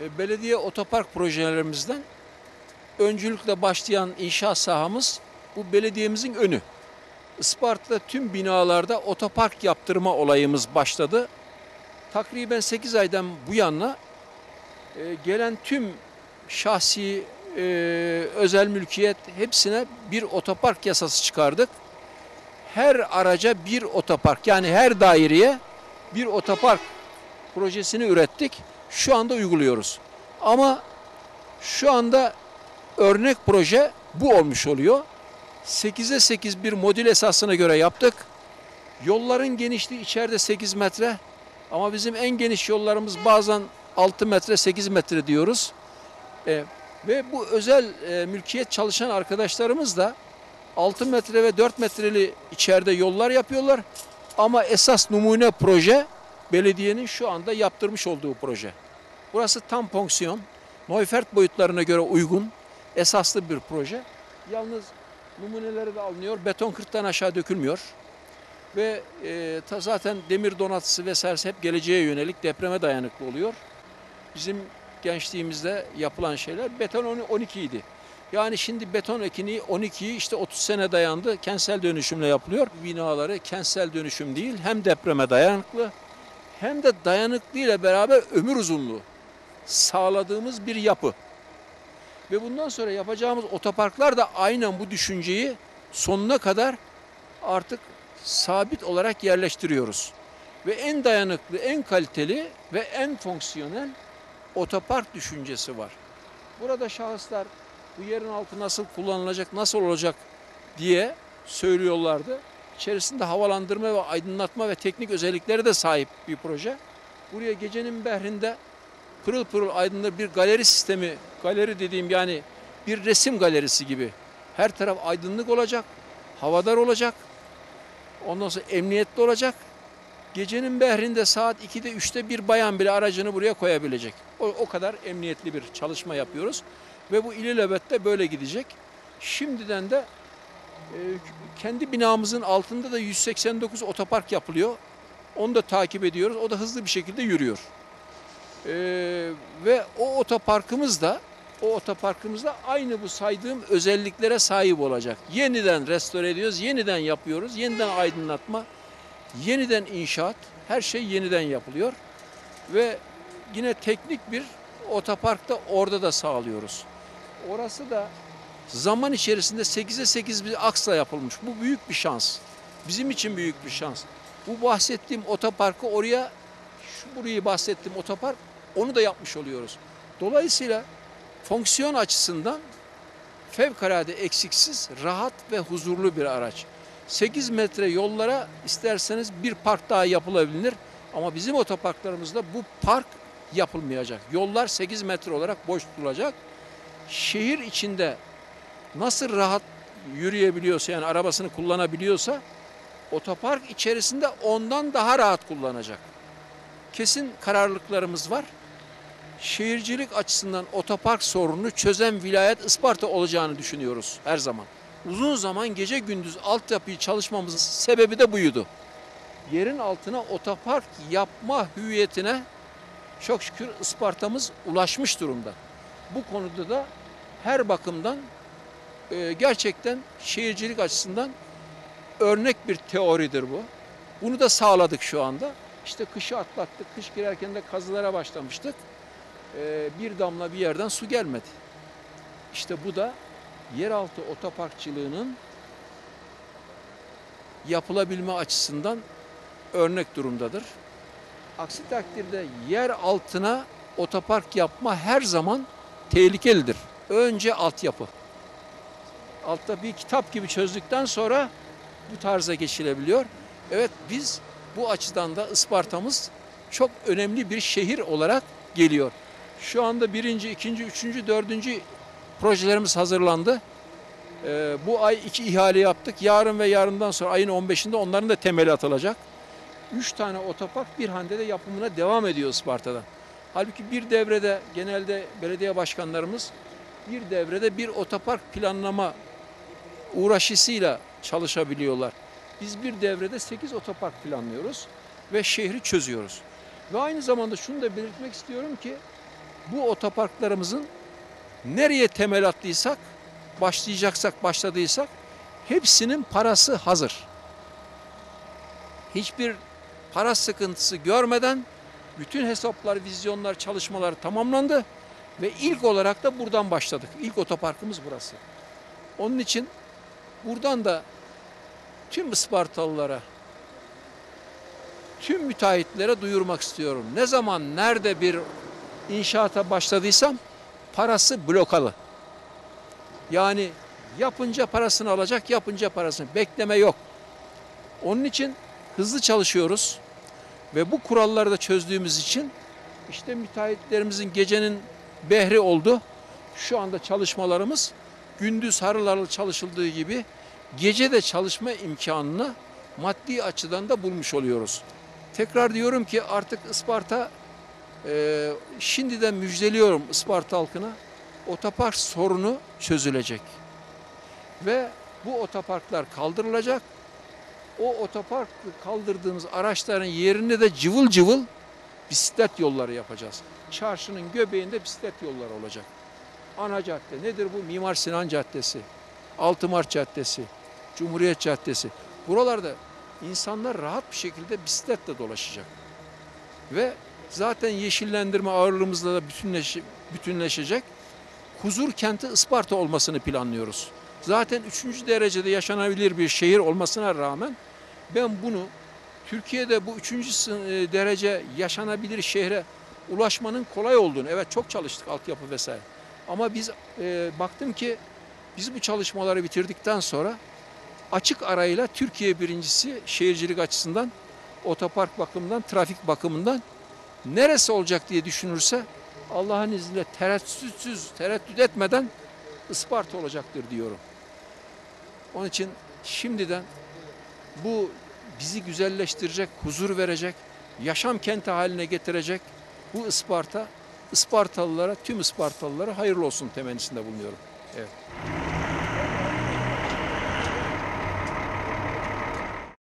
E, Belediye otopark projelerimizden öncülükle başlayan inşaat sahamız bu belediyemizin önü. Isparta'da tüm binalarda otopark yaptırma olayımız başladı. Takriben 8 aydan bu yana e, gelen tüm şahsi e, özel mülkiyet hepsine bir otopark yasası çıkardık. Her araca bir otopark yani her daireye bir otopark projesini ürettik. Şu anda uyguluyoruz. Ama şu anda örnek proje bu olmuş oluyor. 8'e 8 bir modül esasına göre yaptık. Yolların genişliği içeride 8 metre ama bizim en geniş yollarımız bazen 6 metre 8 metre diyoruz. E, ve bu özel e, mülkiyet çalışan arkadaşlarımız da 6 metre ve 4 metreli içeride yollar yapıyorlar. Ama esas numune proje belediyenin şu anda yaptırmış olduğu proje. Burası tam fonksiyon, Neufert boyutlarına göre uygun, esaslı bir proje. Yalnız numuneleri de alınıyor, beton kırktan aşağı dökülmüyor. Ve e, ta zaten demir donatısı vesairesi hep geleceğe yönelik depreme dayanıklı oluyor. Bizim gençliğimizde yapılan şeyler beton 12 idi. Yani şimdi beton ekini 12'yi işte 30 sene dayandı. Kentsel dönüşümle yapılıyor. Binaları kentsel dönüşüm değil hem depreme dayanıklı hem de dayanıklı ile beraber ömür uzunluğu sağladığımız bir yapı. Ve bundan sonra yapacağımız otoparklar da aynen bu düşünceyi sonuna kadar artık sabit olarak yerleştiriyoruz. Ve en dayanıklı, en kaliteli ve en fonksiyonel otopark düşüncesi var. Burada şahıslar bu yerin altı nasıl kullanılacak, nasıl olacak diye söylüyorlardı. İçerisinde havalandırma ve aydınlatma ve teknik özellikleri de sahip bir proje. Buraya gecenin behrinde pırıl pırıl aydınlı bir galeri sistemi, galeri dediğim yani bir resim galerisi gibi. Her taraf aydınlık olacak, havadar olacak, ondan sonra emniyetli olacak. Gecenin behrinde saat 2'de 3'te bir bayan bile aracını buraya koyabilecek. O, o kadar emniyetli bir çalışma yapıyoruz. Ve bu ilelebette böyle gidecek. Şimdiden de e, kendi binamızın altında da 189 otopark yapılıyor. Onu da takip ediyoruz. O da hızlı bir şekilde yürüyor. E, ve o otoparkımız da o otoparkımız da aynı bu saydığım özelliklere sahip olacak. Yeniden restore ediyoruz, yeniden yapıyoruz, yeniden aydınlatma, yeniden inşaat, her şey yeniden yapılıyor. Ve yine teknik bir otoparkta orada da sağlıyoruz. Orası da zaman içerisinde 8'e 8 bir aksla yapılmış. Bu büyük bir şans. Bizim için büyük bir şans. Bu bahsettiğim otoparkı oraya, şu burayı bahsettiğim otopark, onu da yapmış oluyoruz. Dolayısıyla fonksiyon açısından fevkalade eksiksiz, rahat ve huzurlu bir araç. 8 metre yollara isterseniz bir park daha yapılabilir. Ama bizim otoparklarımızda bu park yapılmayacak. Yollar 8 metre olarak boş tutulacak. Şehir içinde nasıl rahat yürüyebiliyorsa yani arabasını kullanabiliyorsa otopark içerisinde ondan daha rahat kullanacak. Kesin kararlılıklarımız var. Şehircilik açısından otopark sorununu çözen vilayet Isparta olacağını düşünüyoruz her zaman. Uzun zaman gece gündüz altyapıyı çalışmamızın sebebi de buydu. Yerin altına otopark yapma hüviyetine çok şükür Isparta'mız ulaşmış durumda. Bu konuda da her bakımdan e, gerçekten şehircilik açısından örnek bir teoridir bu. Bunu da sağladık şu anda. İşte kışı atlattık. Kış girerken de kazılara başlamıştık. E, bir damla bir yerden su gelmedi. İşte bu da yeraltı otoparkçılığının yapılabilme açısından örnek durumdadır. Aksi takdirde yer altına otopark yapma her zaman tehlikelidir. Önce altyapı. Altta bir kitap gibi çözdükten sonra bu tarza geçilebiliyor. Evet biz bu açıdan da Isparta'mız çok önemli bir şehir olarak geliyor. Şu anda birinci, ikinci, üçüncü, dördüncü projelerimiz hazırlandı. Ee, bu ay iki ihale yaptık. Yarın ve yarından sonra ayın 15'inde onların da temeli atılacak. Üç tane otopark bir hande de yapımına devam ediyor Isparta'da. Halbuki bir devrede genelde belediye başkanlarımız bir devrede bir otopark planlama uğraşısıyla çalışabiliyorlar. Biz bir devrede 8 otopark planlıyoruz ve şehri çözüyoruz. Ve aynı zamanda şunu da belirtmek istiyorum ki bu otoparklarımızın nereye temel attıysak, başlayacaksak, başladıysak hepsinin parası hazır. Hiçbir para sıkıntısı görmeden bütün hesaplar, vizyonlar, çalışmalar tamamlandı ve ilk olarak da buradan başladık. İlk otoparkımız burası. Onun için buradan da tüm Ispartalılara, tüm müteahhitlere duyurmak istiyorum. Ne zaman, nerede bir inşaata başladıysam parası blokalı. Yani yapınca parasını alacak, yapınca parasını. Bekleme yok. Onun için hızlı çalışıyoruz ve bu kuralları da çözdüğümüz için işte müteahhitlerimizin gecenin behri oldu. Şu anda çalışmalarımız gündüz harıl çalışıldığı gibi gece de çalışma imkanını maddi açıdan da bulmuş oluyoruz. Tekrar diyorum ki artık Isparta e, şimdiden müjdeliyorum Isparta halkına otopark sorunu çözülecek. Ve bu otoparklar kaldırılacak. O otopark kaldırdığımız araçların yerine de cıvıl cıvıl bisiklet yolları yapacağız. Çarşının göbeğinde bisiklet yolları olacak. Ana cadde nedir bu? Mimar Sinan Caddesi, Altı Mart Caddesi, Cumhuriyet Caddesi. Buralarda insanlar rahat bir şekilde bisikletle dolaşacak. Ve zaten yeşillendirme ağırlığımızla da bütünleş, bütünleşecek. Huzur kenti Isparta olmasını planlıyoruz. Zaten üçüncü derecede yaşanabilir bir şehir olmasına rağmen ben bunu Türkiye'de bu üçüncü e, derece yaşanabilir şehre ulaşmanın kolay olduğunu, evet çok çalıştık altyapı vesaire. Ama biz e, baktım ki biz bu çalışmaları bitirdikten sonra açık arayla Türkiye birincisi şehircilik açısından, otopark bakımından, trafik bakımından neresi olacak diye düşünürse Allah'ın izniyle tereddütsüz, tereddüt etmeden Isparta olacaktır diyorum. Onun için şimdiden bu bizi güzelleştirecek, huzur verecek, yaşam kenti haline getirecek bu Isparta, Ispartalılara, tüm Ispartalılara hayırlı olsun temennisinde bulunuyorum. Evet.